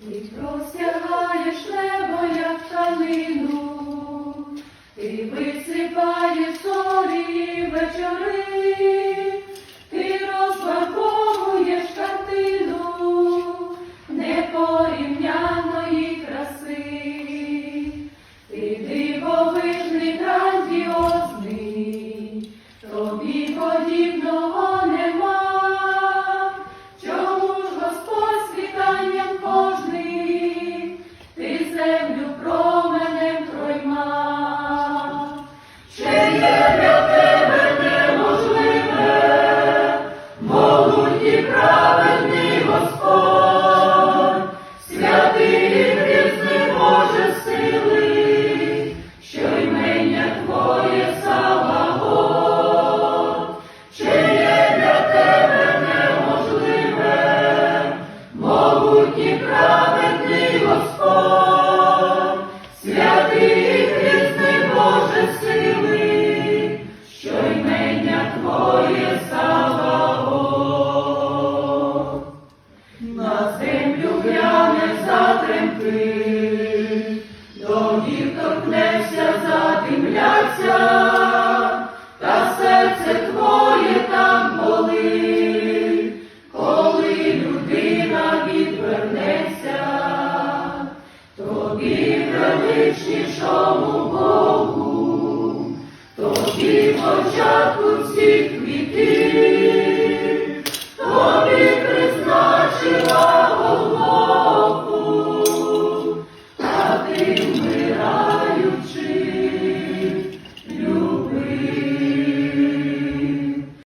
Ти простягаєш небо, як тканину, ти висипаєш зорі вечори, ти розфарбовуєш картину непорівняної краси, ти дивовижний, грандіозний, тобі подібного нема. Затремти, до ніг торкнешся, задимляться, та серце твоє там болить, коли людина відвернеться, тобі величнішому Богу, тобі в очах